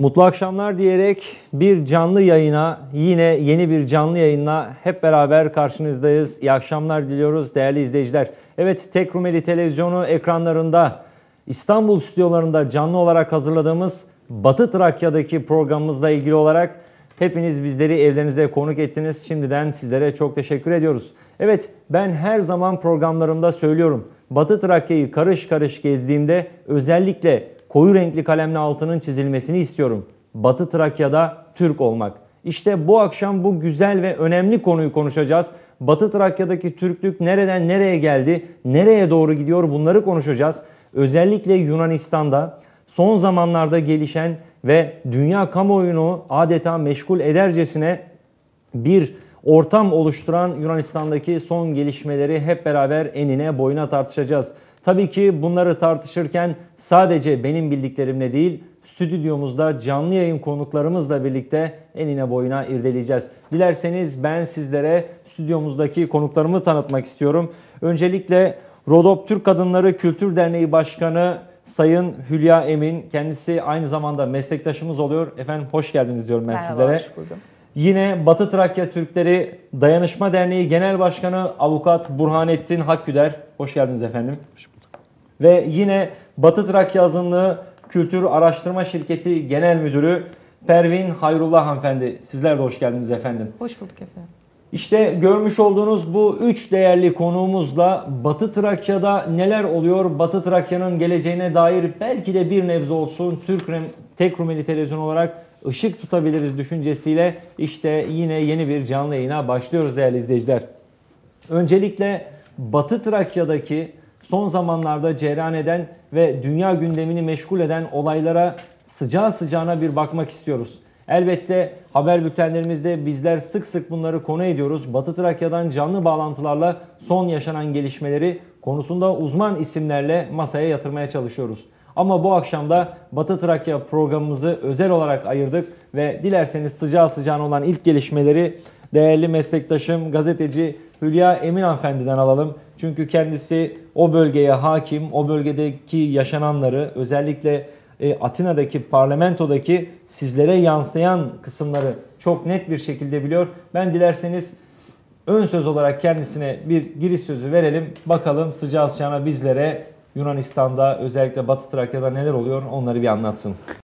Mutlu akşamlar diyerek bir canlı yayına, yine yeni bir canlı yayınla hep beraber karşınızdayız. İyi akşamlar diliyoruz değerli izleyiciler. Evet, Tek Rumeli Televizyonu ekranlarında İstanbul stüdyolarında canlı olarak hazırladığımız Batı Trakya'daki programımızla ilgili olarak hepiniz bizleri evlerinize konuk ettiniz. Şimdiden sizlere çok teşekkür ediyoruz. Evet, ben her zaman programlarımda söylüyorum. Batı Trakya'yı karış karış gezdiğimde özellikle koyu renkli kalemle altının çizilmesini istiyorum. Batı Trakya'da Türk olmak. İşte bu akşam bu güzel ve önemli konuyu konuşacağız. Batı Trakya'daki Türklük nereden nereye geldi, nereye doğru gidiyor bunları konuşacağız. Özellikle Yunanistan'da son zamanlarda gelişen ve dünya kamuoyunu adeta meşgul edercesine bir ortam oluşturan Yunanistan'daki son gelişmeleri hep beraber enine boyuna tartışacağız. Tabii ki bunları tartışırken sadece benim bildiklerimle değil, stüdyomuzda canlı yayın konuklarımızla birlikte enine boyuna irdeleyeceğiz. Dilerseniz ben sizlere stüdyomuzdaki konuklarımı tanıtmak istiyorum. Öncelikle Rodop Türk Kadınları Kültür Derneği Başkanı Sayın Hülya Emin. Kendisi aynı zamanda meslektaşımız oluyor. Efendim hoş geldiniz diyorum ben Merhaba, sizlere. hoş buldum. Yine Batı Trakya Türkleri Dayanışma Derneği Genel Başkanı Avukat Burhanettin Hakküder. Hoş geldiniz efendim. Hoş bulduk. Ve yine Batı Trakya Azınlığı Kültür Araştırma Şirketi Genel Müdürü Pervin Hayrullah hanımefendi. Sizler de hoş geldiniz efendim. Hoş bulduk efendim. İşte görmüş olduğunuz bu üç değerli konuğumuzla Batı Trakya'da neler oluyor, Batı Trakya'nın geleceğine dair belki de bir nebze olsun Türk Tek Rumeli Televizyon olarak ışık tutabiliriz düşüncesiyle işte yine yeni bir canlı yayına başlıyoruz değerli izleyiciler. Öncelikle Batı Trakya'daki son zamanlarda cereyan eden ve dünya gündemini meşgul eden olaylara sıcağı sıcağına bir bakmak istiyoruz. Elbette haber bültenlerimizde bizler sık sık bunları konu ediyoruz. Batı Trakya'dan canlı bağlantılarla son yaşanan gelişmeleri konusunda uzman isimlerle masaya yatırmaya çalışıyoruz. Ama bu akşam da Batı Trakya programımızı özel olarak ayırdık ve dilerseniz sıcağı sıcağına olan ilk gelişmeleri değerli meslektaşım gazeteci Hülya Emin hanımefendiden alalım. Çünkü kendisi o bölgeye hakim, o bölgedeki yaşananları özellikle e, Atina'daki parlamentodaki sizlere yansıyan kısımları çok net bir şekilde biliyor. Ben dilerseniz ön söz olarak kendisine bir giriş sözü verelim. Bakalım sıcağı sıcağına bizlere Yunanistan'da özellikle Batı Trakya'da neler oluyor onları bir anlatsın.